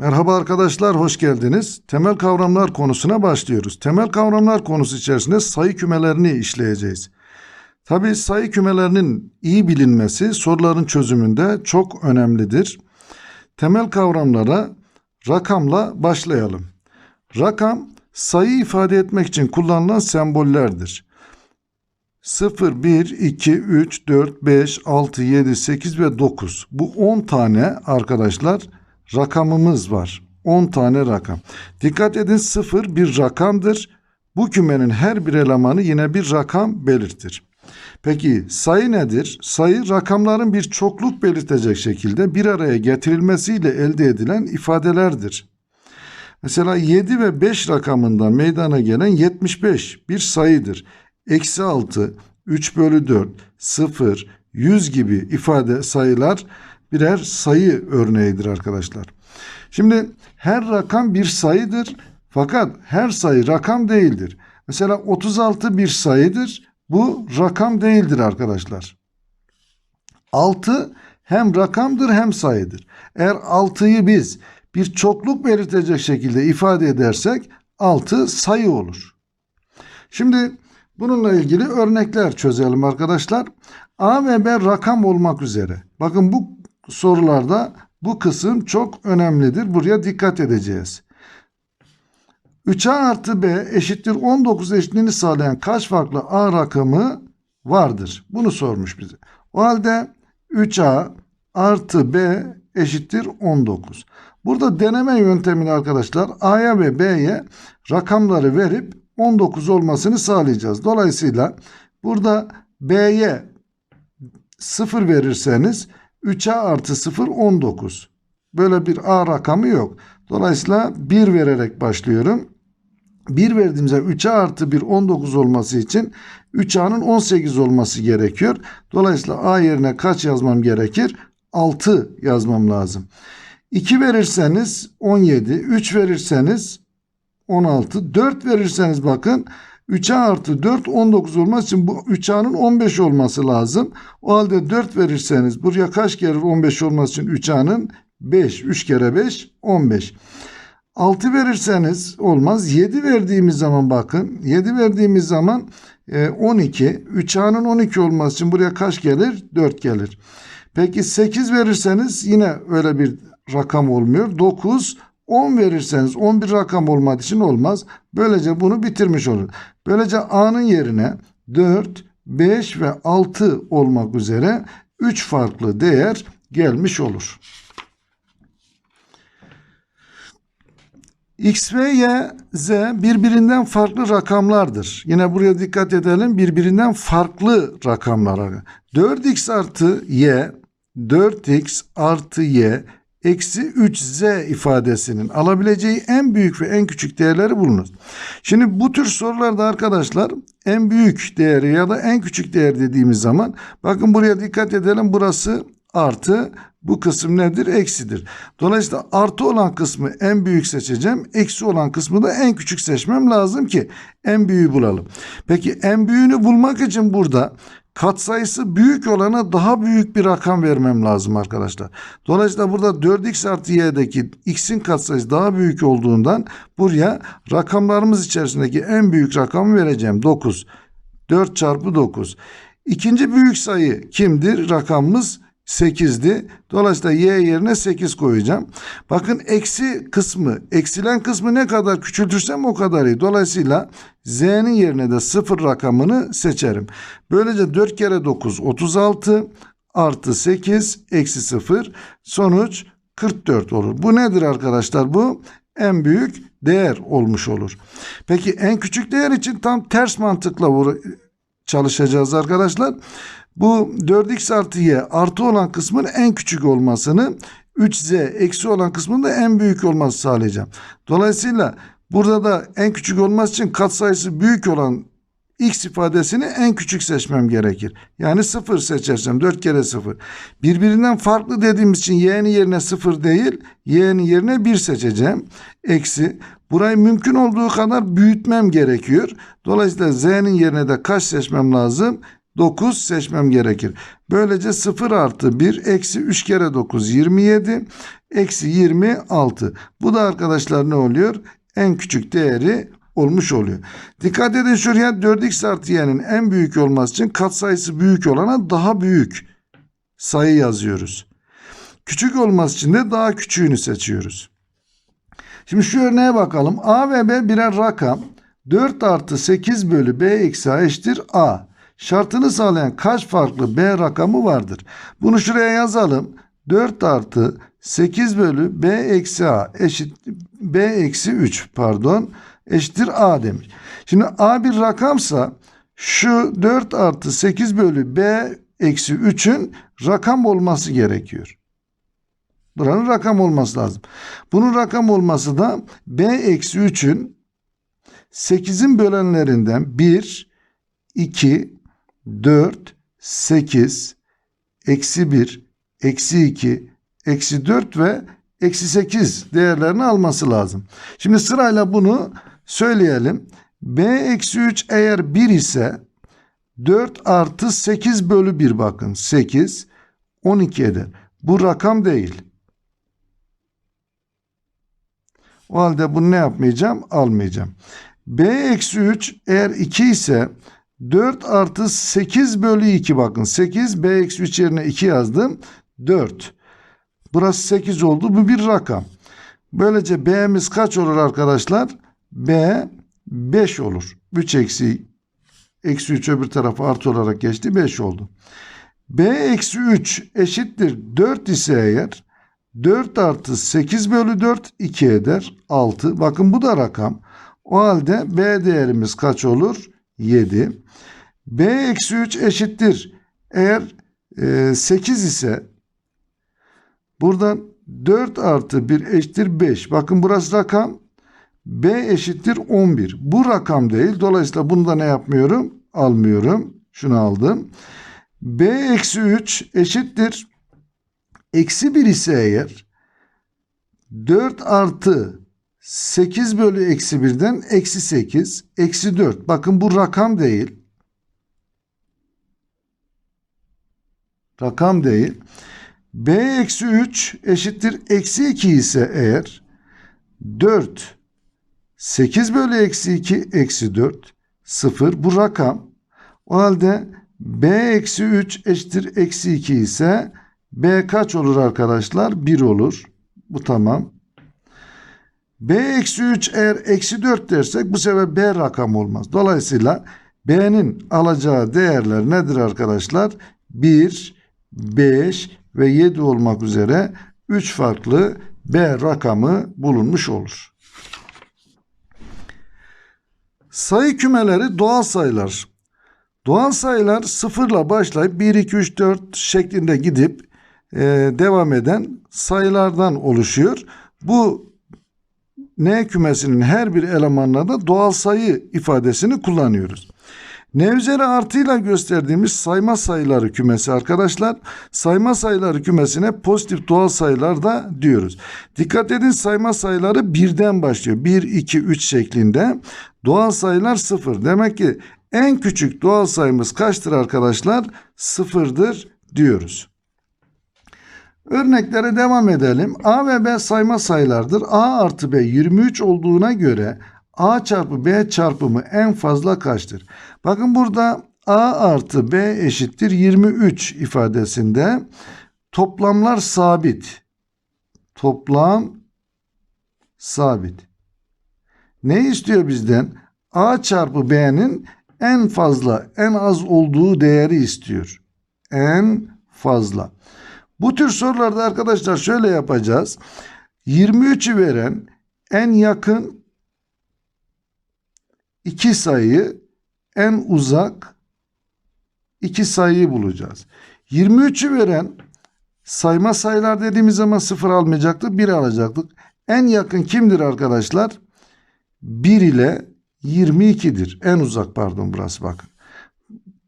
Merhaba arkadaşlar, hoş geldiniz. Temel kavramlar konusuna başlıyoruz. Temel kavramlar konusu içerisinde sayı kümelerini işleyeceğiz. Tabii sayı kümelerinin iyi bilinmesi soruların çözümünde çok önemlidir. Temel kavramlara rakamla başlayalım. Rakam sayı ifade etmek için kullanılan sembollerdir. 0, 1, 2, 3, 4, 5, 6, 7, 8 ve 9. Bu 10 tane arkadaşlar rakamımız var. 10 tane rakam. Dikkat edin 0 bir rakamdır. Bu kümenin her bir elemanı yine bir rakam belirtir. Peki sayı nedir? Sayı rakamların bir çokluk belirtecek şekilde bir araya getirilmesiyle elde edilen ifadelerdir. Mesela 7 ve 5 rakamından meydana gelen 75 bir sayıdır. Eksi 6, 3 bölü 4, 0, 100 gibi ifade sayılar birer sayı örneğidir arkadaşlar. Şimdi her rakam bir sayıdır fakat her sayı rakam değildir. Mesela 36 bir sayıdır. Bu rakam değildir arkadaşlar. 6 hem rakamdır hem sayıdır. Eğer 6'yı biz bir çokluk belirtecek şekilde ifade edersek 6 sayı olur. Şimdi bununla ilgili örnekler çözelim arkadaşlar. A ve B rakam olmak üzere. Bakın bu sorularda bu kısım çok önemlidir. Buraya dikkat edeceğiz. 3A artı B eşittir 19 eşitliğini sağlayan kaç farklı A rakamı vardır? Bunu sormuş bize. O halde 3A artı B eşittir 19. Burada deneme yöntemini arkadaşlar A'ya ve B'ye rakamları verip 19 olmasını sağlayacağız. Dolayısıyla burada B'ye 0 verirseniz 3A artı 0 19. Böyle bir A rakamı yok. Dolayısıyla 1 vererek başlıyorum. 1 verdiğimizde 3A artı 1 19 olması için 3A'nın 18 olması gerekiyor. Dolayısıyla A yerine kaç yazmam gerekir? 6 yazmam lazım. 2 verirseniz 17, 3 verirseniz 16, 4 verirseniz bakın 3A artı 4 19 olması için bu 3A'nın 15 olması lazım. O halde 4 verirseniz buraya kaç gelir 15 olması için 3A'nın 5. 3 kere 5 15. 6 verirseniz olmaz. 7 verdiğimiz zaman bakın 7 verdiğimiz zaman 12. 3A'nın 12 olması için buraya kaç gelir? 4 gelir. Peki 8 verirseniz yine öyle bir rakam olmuyor. 9 10 verirseniz 11 rakam olmadığı için olmaz. Böylece bunu bitirmiş olur. Böylece A'nın yerine 4, 5 ve 6 olmak üzere 3 farklı değer gelmiş olur. X ve Y, Z birbirinden farklı rakamlardır. Yine buraya dikkat edelim. Birbirinden farklı rakamlar. 4x artı y, 4x artı y eksi 3z ifadesinin alabileceği en büyük ve en küçük değerleri bulunur. Şimdi bu tür sorularda arkadaşlar en büyük değeri ya da en küçük değer dediğimiz zaman bakın buraya dikkat edelim burası artı bu kısım nedir? Eksidir. Dolayısıyla artı olan kısmı en büyük seçeceğim. Eksi olan kısmı da en küçük seçmem lazım ki en büyüğü bulalım. Peki en büyüğünü bulmak için burada katsayısı büyük olana daha büyük bir rakam vermem lazım arkadaşlar. Dolayısıyla burada 4x artı y'deki x'in katsayısı daha büyük olduğundan buraya rakamlarımız içerisindeki en büyük rakamı vereceğim. 9. 4 çarpı 9. İkinci büyük sayı kimdir? Rakamımız 8'di. Dolayısıyla y yerine 8 koyacağım. Bakın eksi kısmı, eksilen kısmı ne kadar küçültürsem o kadar iyi. Dolayısıyla z'nin yerine de 0 rakamını seçerim. Böylece 4 kere 9 36 artı 8 eksi 0 sonuç 44 olur. Bu nedir arkadaşlar? Bu en büyük değer olmuş olur. Peki en küçük değer için tam ters mantıkla çalışacağız arkadaşlar. Bu 4x artı y artı olan kısmın en küçük olmasını 3z eksi olan kısmın da en büyük olması sağlayacağım. Dolayısıyla burada da en küçük olması için katsayısı büyük olan x ifadesini en küçük seçmem gerekir. Yani 0 seçersem 4 kere 0. Birbirinden farklı dediğimiz için y'nin yerine 0 değil y'nin yerine 1 seçeceğim. Eksi. Burayı mümkün olduğu kadar büyütmem gerekiyor. Dolayısıyla z'nin yerine de kaç seçmem lazım? 9 seçmem gerekir. Böylece 0 artı 1 eksi 3 kere 9 27 eksi 26. Bu da arkadaşlar ne oluyor? En küçük değeri olmuş oluyor. Dikkat edin şuraya 4x artı y'nin en büyük olması için katsayısı büyük olana daha büyük sayı yazıyoruz. Küçük olması için de daha küçüğünü seçiyoruz. Şimdi şu örneğe bakalım. A ve B birer rakam. 4 artı 8 bölü B eksi A eşittir A. Şartını sağlayan kaç farklı B rakamı vardır? Bunu şuraya yazalım. 4 artı 8 bölü B eksi A eşit B eksi 3 pardon eşittir A demiş. Şimdi A bir rakamsa şu 4 artı 8 bölü B eksi 3'ün rakam olması gerekiyor. Buranın rakam olması lazım. Bunun rakam olması da B eksi 3'ün 8'in bölenlerinden 1, 2, 4, 8, eksi 1, eksi 2, eksi 4 ve eksi 8 değerlerini alması lazım. Şimdi sırayla bunu söyleyelim. B eksi 3 eğer 1 ise 4 artı 8 bölü 1 bakın 8 12 eder. Bu rakam değil. O halde bunu ne yapmayacağım? Almayacağım. B eksi 3 eğer 2 ise 4 artı 8 bölü 2 bakın. 8 B eksi 3 yerine 2 yazdım. 4. Burası 8 oldu. Bu bir rakam. Böylece B'miz kaç olur arkadaşlar? B 5 olur. 3 eksi eksi 3 öbür tarafa artı olarak geçti. 5 oldu. B eksi 3 eşittir 4 ise eğer 4 artı 8 bölü 4 2 eder. 6. Bakın bu da rakam. O halde B değerimiz kaç olur? 7. B eksi 3 eşittir. Eğer e, 8 ise buradan 4 artı 1 eşittir 5. Bakın burası rakam. B eşittir 11. Bu rakam değil. Dolayısıyla bunu da ne yapmıyorum? Almıyorum. Şunu aldım. B eksi 3 eşittir. Eksi 1 ise eğer 4 artı 8 bölü eksi 1'den eksi 8 eksi 4. Bakın bu rakam değil. Rakam değil. B eksi 3 eşittir eksi 2 ise eğer 4 8 bölü eksi 2 eksi 4 0 bu rakam. O halde B eksi 3 eşittir eksi 2 ise B kaç olur arkadaşlar? 1 olur. Bu tamam. B eksi 3 eğer eksi 4 dersek bu sefer B rakam olmaz. Dolayısıyla B'nin alacağı değerler nedir arkadaşlar? 1, 5 ve 7 olmak üzere 3 farklı B rakamı bulunmuş olur. Sayı kümeleri doğal sayılar. Doğal sayılar sıfırla başlayıp 1, 2, 3, 4 şeklinde gidip e, devam eden sayılardan oluşuyor. Bu N kümesinin her bir elemanına da doğal sayı ifadesini kullanıyoruz. N üzeri artıyla gösterdiğimiz sayma sayıları kümesi arkadaşlar. Sayma sayıları kümesine pozitif doğal sayılar da diyoruz. Dikkat edin sayma sayıları birden başlıyor. 1, 2, 3 şeklinde. Doğal sayılar 0. Demek ki en küçük doğal sayımız kaçtır arkadaşlar? Sıfırdır diyoruz. Örneklere devam edelim. A ve B sayma sayılardır. A artı B 23 olduğuna göre A çarpı B çarpımı en fazla kaçtır? Bakın burada A artı B eşittir 23 ifadesinde toplamlar sabit. Toplam sabit. Ne istiyor bizden? A çarpı B'nin en fazla, en az olduğu değeri istiyor. En fazla. Bu tür sorularda arkadaşlar şöyle yapacağız. 23'ü veren en yakın iki sayı en uzak iki sayıyı bulacağız. 23'ü veren sayma sayılar dediğimiz zaman sıfır almayacaktık, 1 alacaktık. En yakın kimdir arkadaşlar? 1 ile 22'dir. En uzak pardon burası bakın.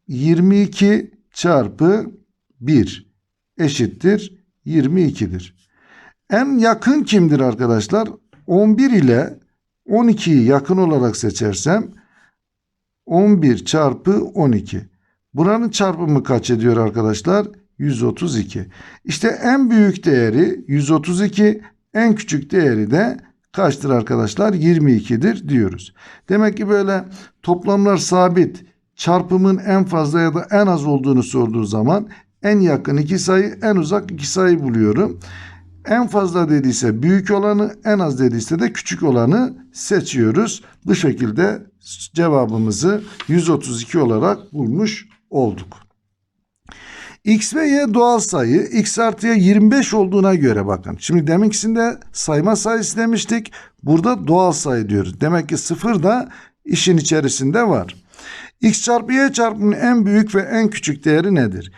22 çarpı 1 eşittir 22'dir. En yakın kimdir arkadaşlar? 11 ile 12'yi yakın olarak seçersem 11 çarpı 12. Buranın çarpımı kaç ediyor arkadaşlar? 132. İşte en büyük değeri 132, en küçük değeri de kaçtır arkadaşlar? 22'dir diyoruz. Demek ki böyle toplamlar sabit, çarpımın en fazla ya da en az olduğunu sorduğu zaman en yakın iki sayı, en uzak iki sayı buluyorum. En fazla dediyse büyük olanı, en az dediyse de küçük olanı seçiyoruz. Bu şekilde cevabımızı 132 olarak bulmuş olduk. X ve Y doğal sayı X artıya 25 olduğuna göre bakın. Şimdi deminkisinde sayma sayısı demiştik. Burada doğal sayı diyoruz. Demek ki sıfır da işin içerisinde var. X çarpı Y çarpımının en büyük ve en küçük değeri nedir?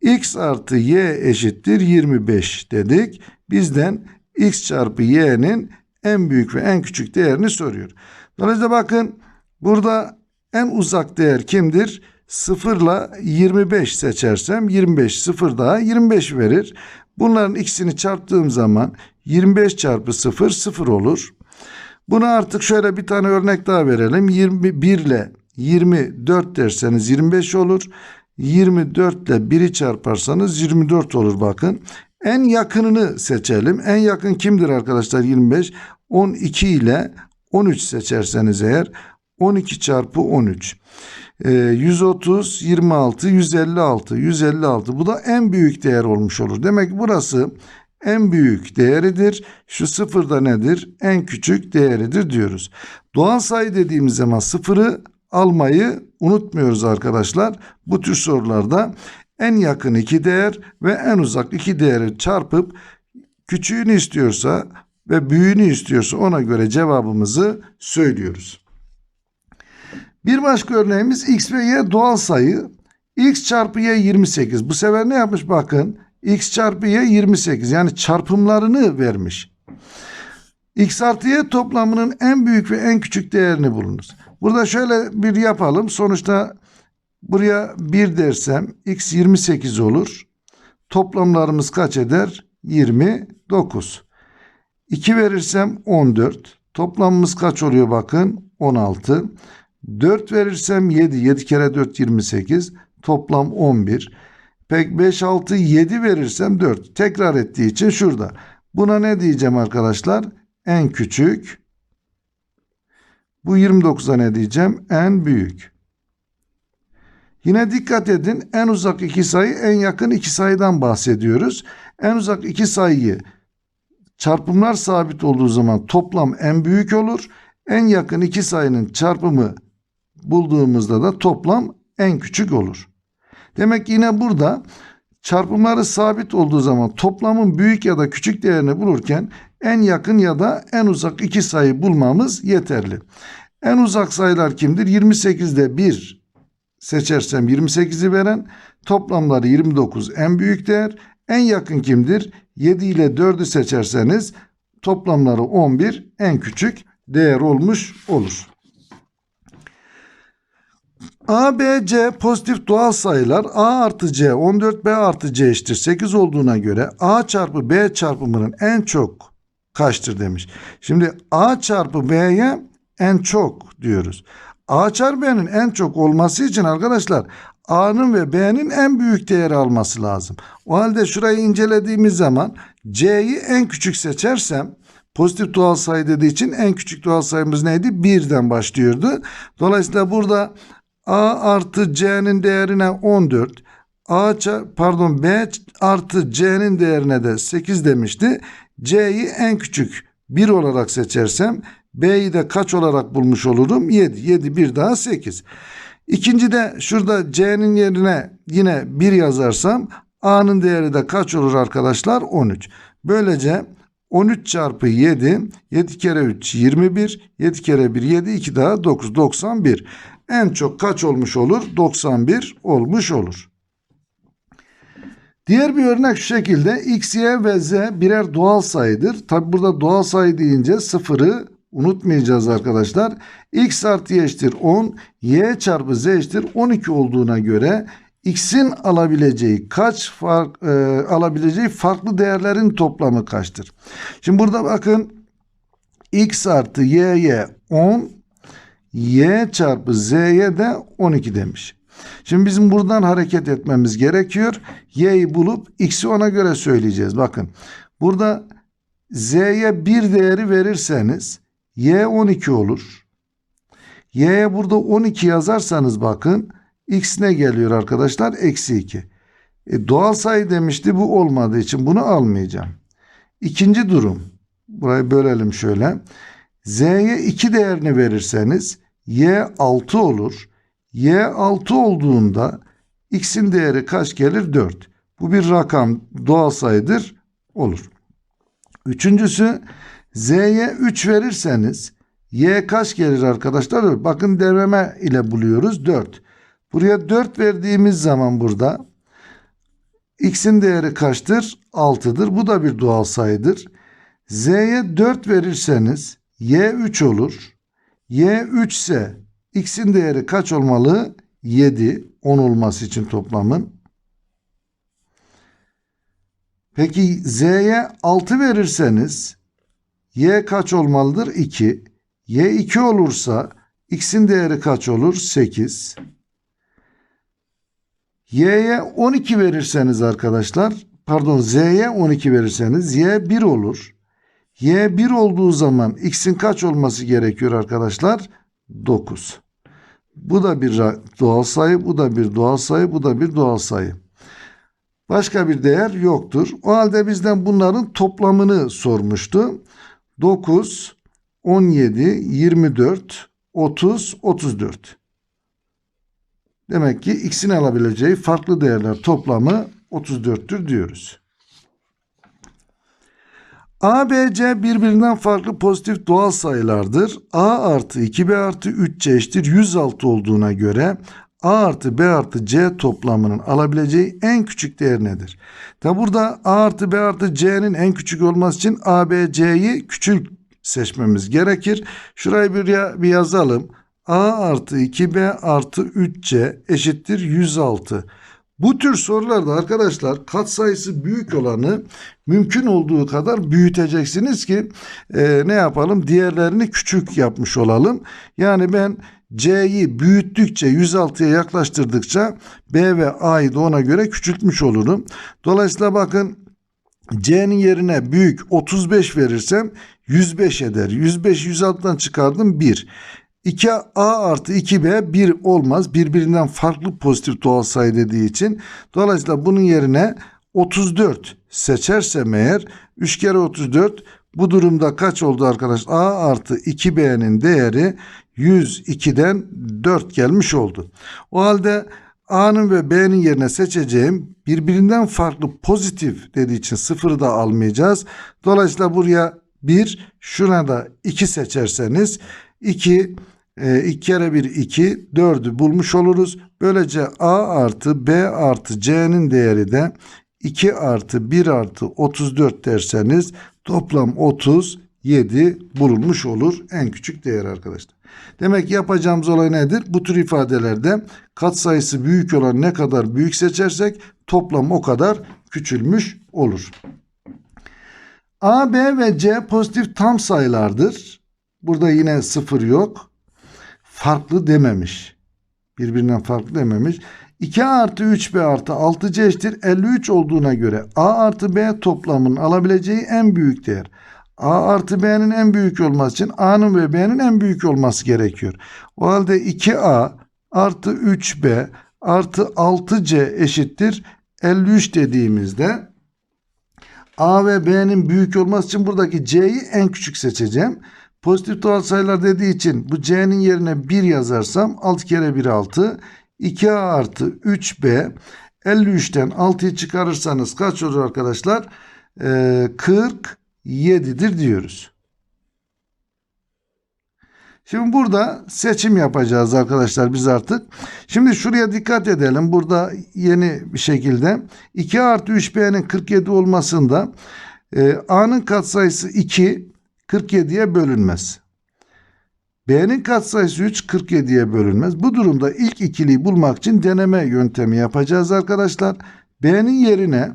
X artı Y eşittir 25 dedik. Bizden X çarpı Y'nin en büyük ve en küçük değerini soruyor. Dolayısıyla bakın burada en uzak değer kimdir? 0 ile 25 seçersem 25 0 daha 25 verir. Bunların ikisini çarptığım zaman 25 çarpı 0 0 olur. Buna artık şöyle bir tane örnek daha verelim. 21 ile 24 derseniz 25 olur. 24 ile 1'i çarparsanız 24 olur bakın. En yakınını seçelim. En yakın kimdir arkadaşlar 25? 12 ile 13 seçerseniz eğer 12 çarpı 13. Ee, 130, 26, 156, 156. Bu da en büyük değer olmuş olur. Demek ki burası en büyük değeridir. Şu sıfır da nedir? En küçük değeridir diyoruz. Doğal sayı dediğimiz zaman sıfırı almayı unutmuyoruz arkadaşlar. Bu tür sorularda en yakın iki değer ve en uzak iki değeri çarpıp küçüğünü istiyorsa ve büyüğünü istiyorsa ona göre cevabımızı söylüyoruz. Bir başka örneğimiz x ve y doğal sayı. x çarpı y 28. Bu sefer ne yapmış bakın. x çarpı y 28 yani çarpımlarını vermiş. x artı y toplamının en büyük ve en küçük değerini bulunuz. Burada şöyle bir yapalım. Sonuçta buraya 1 dersem x 28 olur. Toplamlarımız kaç eder? 29. 2 verirsem 14. Toplamımız kaç oluyor bakın? 16. 4 verirsem 7. 7 kere 4 28. Toplam 11. Pek 5, 6, 7 verirsem 4. Tekrar ettiği için şurada. Buna ne diyeceğim arkadaşlar? En küçük. Bu 29'a ne diyeceğim? En büyük. Yine dikkat edin. En uzak iki sayı, en yakın iki sayıdan bahsediyoruz. En uzak iki sayıyı çarpımlar sabit olduğu zaman toplam en büyük olur. En yakın iki sayının çarpımı bulduğumuzda da toplam en küçük olur. Demek yine burada çarpımları sabit olduğu zaman toplamın büyük ya da küçük değerini bulurken en yakın ya da en uzak iki sayı bulmamız yeterli. En uzak sayılar kimdir? 28'de 1 seçersem 28'i veren toplamları 29 en büyük değer. En yakın kimdir? 7 ile 4'ü seçerseniz toplamları 11 en küçük değer olmuş olur. A, B, C pozitif doğal sayılar A artı C 14 B artı C eşittir 8 olduğuna göre A çarpı B çarpımının en çok kaçtır demiş. Şimdi A çarpı B'ye en çok diyoruz. A çarpı B'nin en çok olması için arkadaşlar A'nın ve B'nin en büyük değeri alması lazım. O halde şurayı incelediğimiz zaman C'yi en küçük seçersem pozitif doğal sayı dediği için en küçük doğal sayımız neydi? 1'den başlıyordu. Dolayısıyla burada A artı C'nin değerine 14. A pardon B artı C'nin değerine de 8 demişti. C'yi en küçük 1 olarak seçersem B'yi de kaç olarak bulmuş olurum? 7. 7 bir daha 8. İkinci de şurada C'nin yerine yine 1 yazarsam A'nın değeri de kaç olur arkadaşlar? 13. Böylece 13 çarpı 7 7 kere 3 21 7 kere 1 7 2 daha 9 91 en çok kaç olmuş olur? 91 olmuş olur. Diğer bir örnek şu şekilde x, y ve z birer doğal sayıdır. Tabi burada doğal sayı deyince sıfırı unutmayacağız arkadaşlar. x artı y eşittir 10, y çarpı z eşittir 12 olduğuna göre x'in alabileceği kaç fark e, alabileceği farklı değerlerin toplamı kaçtır? Şimdi burada bakın x artı y'ye 10 y çarpı z'ye de 12 demiş. Şimdi bizim buradan hareket etmemiz gerekiyor. Y'yi bulup x'i ona göre söyleyeceğiz. Bakın burada z'ye bir değeri verirseniz y 12 olur. y'ye burada 12 yazarsanız bakın x ne geliyor arkadaşlar? Eksi 2. E, doğal sayı demişti bu olmadığı için bunu almayacağım. İkinci durum. Burayı bölelim şöyle. Z'ye 2 değerini verirseniz y 6 olur. y 6 olduğunda x'in değeri kaç gelir? 4. Bu bir rakam doğal sayıdır. Olur. Üçüncüsü z'ye 3 verirseniz y kaç gelir arkadaşlar? Bakın deneme ile buluyoruz 4. Buraya 4 verdiğimiz zaman burada x'in değeri kaçtır? 6'dır. Bu da bir doğal sayıdır. z'ye 4 verirseniz y 3 olur. y 3 ise x'in değeri kaç olmalı? 7. 10 olması için toplamın. Peki z'ye 6 verirseniz y kaç olmalıdır? 2. y 2 olursa x'in değeri kaç olur? 8. y'ye 12 verirseniz arkadaşlar pardon z'ye 12 verirseniz y 1 olur. y 1 olduğu zaman x'in kaç olması gerekiyor arkadaşlar? 9. Bu da bir doğal sayı, bu da bir doğal sayı, bu da bir doğal sayı. Başka bir değer yoktur. O halde bizden bunların toplamını sormuştu. 9, 17, 24, 30, 34. Demek ki x'in alabileceği farklı değerler toplamı 34'tür diyoruz. A, B, C birbirinden farklı pozitif doğal sayılardır. A artı 2B artı 3C eşittir 106 olduğuna göre A artı B artı C toplamının alabileceği en küçük değer nedir? Tabi burada A artı B artı C'nin en küçük olması için A, B, C'yi küçük seçmemiz gerekir. Şurayı bir, bir yazalım. A artı 2B artı 3C eşittir 106. Bu tür sorularda arkadaşlar katsayısı büyük olanı mümkün olduğu kadar büyüteceksiniz ki e, ne yapalım diğerlerini küçük yapmış olalım. Yani ben C'yi büyüttükçe 106'ya yaklaştırdıkça B ve A'yı da ona göre küçültmüş olurum. Dolayısıyla bakın C'nin yerine büyük 35 verirsem 105 eder. 105 106'dan çıkardım 1. 2A artı 2B 1 olmaz. Birbirinden farklı pozitif doğal sayı dediği için. Dolayısıyla bunun yerine 34 seçersem eğer 3 kere 34 bu durumda kaç oldu arkadaşlar? A artı 2B'nin değeri 102'den 4 gelmiş oldu. O halde A'nın ve B'nin yerine seçeceğim birbirinden farklı pozitif dediği için sıfırı da almayacağız. Dolayısıyla buraya 1 şuna da 2 seçerseniz 2 2 kere 1 2 4'ü bulmuş oluruz. Böylece A artı B artı C'nin değeri de 2 artı 1 artı 34 derseniz toplam 37 bulunmuş olur. En küçük değer arkadaşlar. Demek yapacağımız olay nedir? Bu tür ifadelerde katsayısı büyük olan ne kadar büyük seçersek toplam o kadar küçülmüş olur. A, B ve C pozitif tam sayılardır. Burada yine sıfır yok. Farklı dememiş. Birbirinden farklı dememiş. 2 artı 3B artı 6C eşittir 53 olduğuna göre A artı B toplamının alabileceği en büyük değer. A artı B'nin en büyük olması için A'nın ve B'nin en büyük olması gerekiyor. O halde 2A artı 3B artı 6C eşittir 53 dediğimizde A ve B'nin büyük olması için buradaki C'yi en küçük seçeceğim. Pozitif doğal sayılar dediği için bu C'nin yerine 1 yazarsam 6 kere 1 6. 2A artı 3B 53'ten 6'yı çıkarırsanız kaç olur arkadaşlar? Ee, 47'dir diyoruz. Şimdi burada seçim yapacağız arkadaşlar biz artık. Şimdi şuraya dikkat edelim. Burada yeni bir şekilde 2 artı 3B'nin 47 olmasında e, A'nın katsayısı 2 47'ye bölünmez. B'nin katsayısı 3 47'ye bölünmez. Bu durumda ilk ikiliyi bulmak için deneme yöntemi yapacağız arkadaşlar. B'nin yerine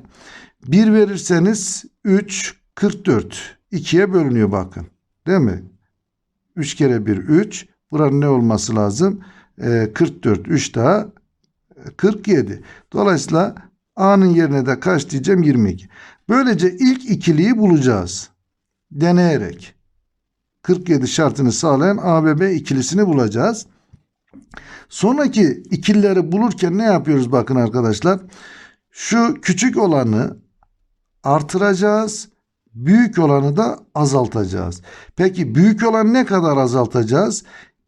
1 verirseniz 3 44 2'ye bölünüyor bakın. Değil mi? 3 kere 1 3. Buranın ne olması lazım? Ee, 44 3 daha 47. Dolayısıyla A'nın yerine de kaç diyeceğim? 22. Böylece ilk ikiliyi bulacağız. Deneyerek. 47 şartını sağlayan A ve B ikilisini bulacağız. Sonraki ikilileri bulurken ne yapıyoruz bakın arkadaşlar. Şu küçük olanı artıracağız. Büyük olanı da azaltacağız. Peki büyük olanı ne kadar azaltacağız?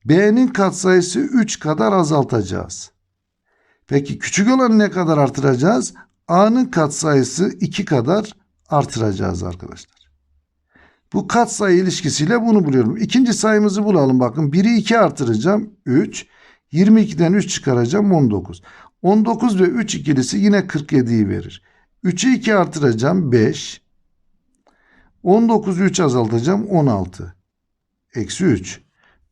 B'nin katsayısı 3 kadar azaltacağız. Peki küçük olanı ne kadar artıracağız? A'nın katsayısı 2 kadar artıracağız arkadaşlar. Bu katsayı ilişkisiyle bunu buluyorum. İkinci sayımızı bulalım bakın. 1'i 2 artıracağım 3. 22'den 3 çıkaracağım 19. 19 ve 3 ikilisi yine 47'yi verir. 3'ü 2 artıracağım 5. 19'u 3 azaltacağım 16. Eksi 3.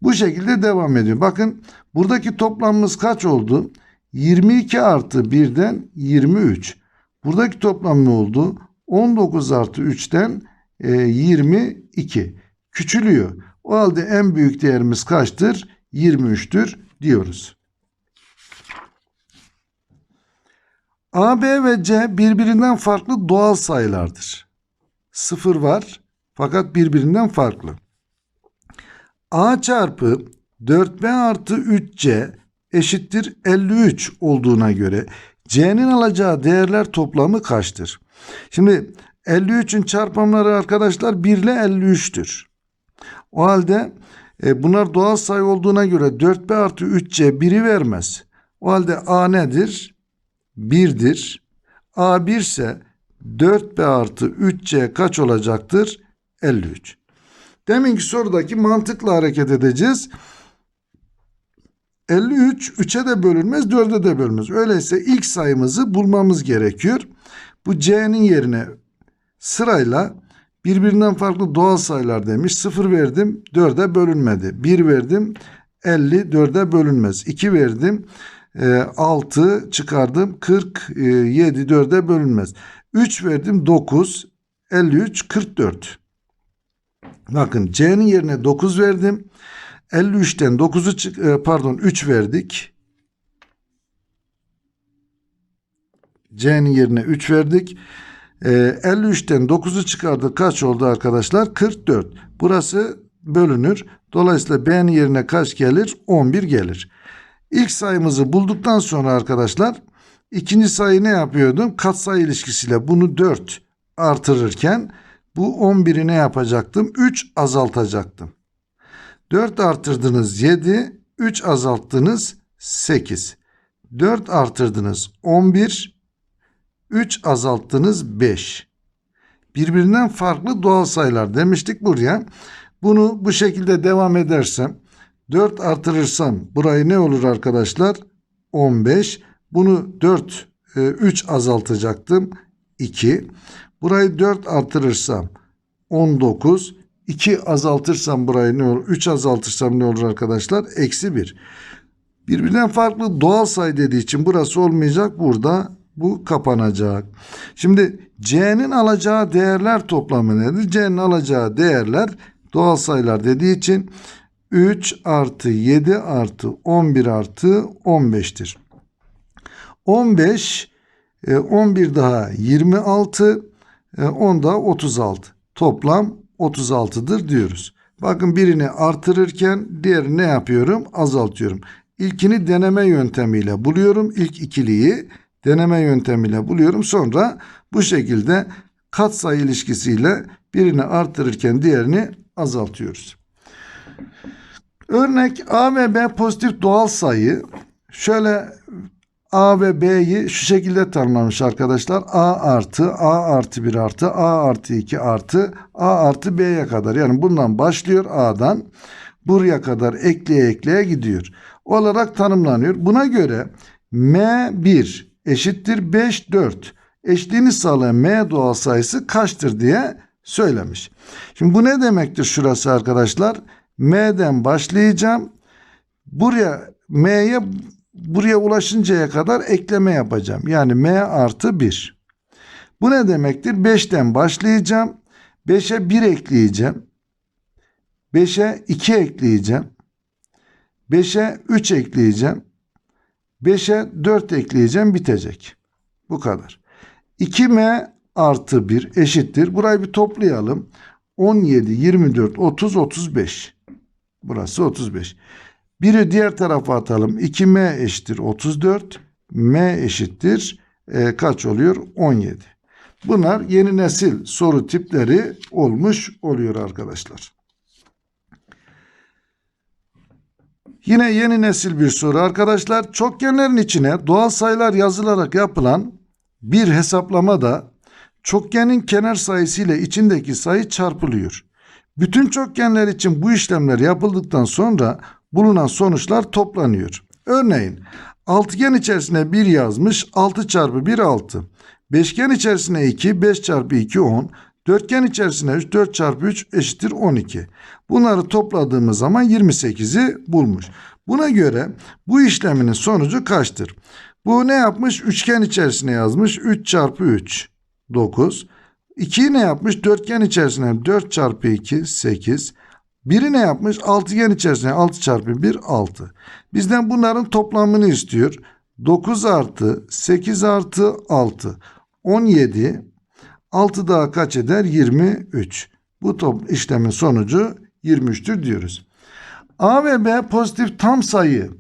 Bu şekilde devam ediyor. Bakın buradaki toplamımız kaç oldu? 22 artı 1'den 23. Buradaki toplam ne oldu? 19 artı 3'ten e, 22. Küçülüyor. O halde en büyük değerimiz kaçtır? 23'tür diyoruz. A, B ve C birbirinden farklı doğal sayılardır. Sıfır var fakat birbirinden farklı. A çarpı 4B artı 3C eşittir 53 olduğuna göre C'nin alacağı değerler toplamı kaçtır? Şimdi 53'ün çarpımları arkadaşlar 1 ile 53'tür. O halde e, bunlar doğal sayı olduğuna göre 4B artı 3C 1'i vermez. O halde A nedir? 1'dir. A 1 ise 4B artı 3C kaç olacaktır? 53. Deminki sorudaki mantıkla hareket edeceğiz. 53 3'e de bölünmez 4'e de bölünmez. Öyleyse ilk sayımızı bulmamız gerekiyor. Bu C'nin yerine sırayla birbirinden farklı doğal sayılar demiş. 0 verdim 4'e bölünmedi. 1 verdim 50 4'e bölünmez. 2 verdim 6 çıkardım 47 4'e bölünmez. 3 verdim 9 53 44. Bakın C'nin yerine 9 verdim. 53'ten 9'u çık e, pardon 3 verdik. C'nin yerine 3 verdik. E, 53'ten 9'u çıkardık. Kaç oldu arkadaşlar? 44. Burası bölünür. Dolayısıyla B'nin yerine kaç gelir? 11 gelir. İlk sayımızı bulduktan sonra arkadaşlar ikinci sayı ne yapıyordum? Katsayı ilişkisiyle bunu 4 artırırken bu 11'i ne yapacaktım? 3 azaltacaktım. 4 artırdınız 7, 3 azalttınız 8. 4 artırdınız 11, 3 azalttınız 5. Birbirinden farklı doğal sayılar demiştik buraya. Bunu bu şekilde devam edersem 4 artırırsam burayı ne olur arkadaşlar? 15. Bunu 4, 3 azaltacaktım. 2. Burayı 4 artırırsam 19. 2 azaltırsam burayı ne olur? 3 azaltırsam ne olur arkadaşlar? Eksi 1. Birbirinden farklı doğal sayı dediği için burası olmayacak. Burada bu kapanacak. Şimdi C'nin alacağı değerler toplamı nedir? C'nin alacağı değerler doğal sayılar dediği için 3 artı 7 artı 11 artı 15'tir. 15 11 daha 26 10 da 36. Toplam 36'dır diyoruz. Bakın birini artırırken diğerini ne yapıyorum? Azaltıyorum. İlkini deneme yöntemiyle buluyorum. İlk ikiliyi deneme yöntemiyle buluyorum. Sonra bu şekilde katsayı ilişkisiyle birini artırırken diğerini azaltıyoruz. Örnek A ve B pozitif doğal sayı. Şöyle A ve B'yi şu şekilde tanımlamış arkadaşlar. A artı, A artı 1 artı, A artı 2 artı, A artı B'ye kadar. Yani bundan başlıyor A'dan buraya kadar ekleye ekleye gidiyor. Olarak tanımlanıyor. Buna göre M1 eşittir 5, 4. Eşliğini sağlayan M doğal sayısı kaçtır diye söylemiş. Şimdi bu ne demektir şurası arkadaşlar? M'den başlayacağım. Buraya M'ye buraya ulaşıncaya kadar ekleme yapacağım. Yani M artı 1. Bu ne demektir? 5'ten başlayacağım. 5'e 1 ekleyeceğim. 5'e 2 ekleyeceğim. 5'e 3 ekleyeceğim. 5'e 4 ekleyeceğim bitecek. Bu kadar. 2m artı 1 eşittir. Burayı bir toplayalım. 17, 24, 30, 35. Burası 35. Biri diğer tarafa atalım. 2m eşittir 34. m eşittir e, kaç oluyor? 17. Bunlar yeni nesil soru tipleri olmuş oluyor arkadaşlar. Yine yeni nesil bir soru arkadaşlar. Çokgenlerin içine doğal sayılar yazılarak yapılan bir hesaplamada çokgenin kenar sayısı ile içindeki sayı çarpılıyor. Bütün çokgenler için bu işlemler yapıldıktan sonra bulunan sonuçlar toplanıyor. Örneğin altıgen içerisine 1 yazmış 6 çarpı 1 6. Beşgen içerisine 2 5 çarpı 2 10. Dörtgen içerisine 3 4 çarpı 3 eşittir 12. Bunları topladığımız zaman 28'i bulmuş. Buna göre bu işleminin sonucu kaçtır? Bu ne yapmış? Üçgen içerisine yazmış. 3 çarpı 3 9. 2'yi ne yapmış? Dörtgen içerisine 4 çarpı 2 8. Biri ne yapmış? Altıgen içerisine 6 çarpı 1 6. Bizden bunların toplamını istiyor. 9 artı 8 artı 6 17 6 daha kaç eder? 23. Bu top işlemin sonucu 23'tür diyoruz. A ve B pozitif tam sayı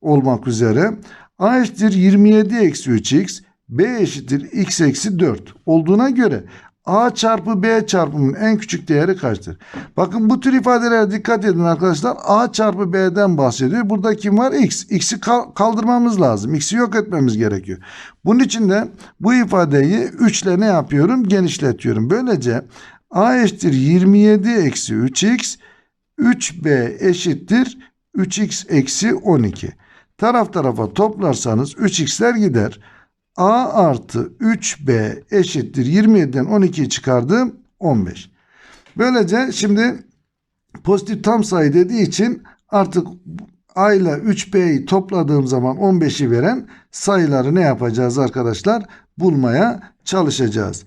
olmak üzere A eşittir 27 eksi 3x B eşittir x eksi 4 olduğuna göre A çarpı B çarpımının en küçük değeri kaçtır? Bakın bu tür ifadelere dikkat edin arkadaşlar. A çarpı B'den bahsediyor. Burada kim var? X. X'i kaldırmamız lazım. X'i yok etmemiz gerekiyor. Bunun için de bu ifadeyi 3 ile ne yapıyorum? Genişletiyorum. Böylece A eşittir 27 eksi 3x 3B eşittir 3x eksi 12. Taraf tarafa toplarsanız 3x'ler gider. A artı 3B eşittir 27'den 12'yi çıkardım 15. Böylece şimdi pozitif tam sayı dediği için artık A ile 3B'yi topladığım zaman 15'i veren sayıları ne yapacağız arkadaşlar? Bulmaya çalışacağız.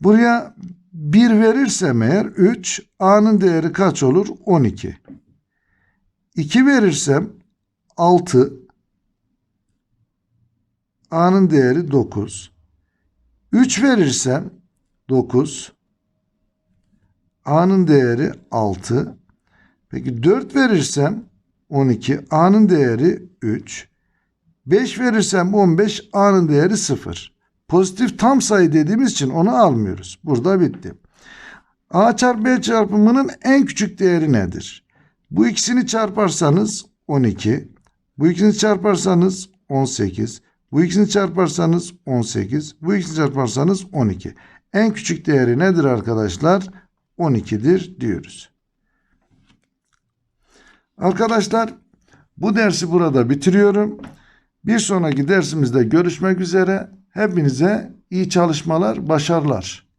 Buraya 1 verirsem eğer 3 A'nın değeri kaç olur? 12. 2 verirsem 6 A'nın değeri 9. 3 verirsem 9. A'nın değeri 6. Peki 4 verirsem 12. A'nın değeri 3. 5 verirsem 15. A'nın değeri 0. Pozitif tam sayı dediğimiz için onu almıyoruz. Burada bitti. A çarpı B çarpımının en küçük değeri nedir? Bu ikisini çarparsanız 12. Bu ikisini çarparsanız 18. Bu ikisini çarparsanız 18. Bu ikisini çarparsanız 12. En küçük değeri nedir arkadaşlar? 12'dir diyoruz. Arkadaşlar bu dersi burada bitiriyorum. Bir sonraki dersimizde görüşmek üzere. Hepinize iyi çalışmalar, başarılar.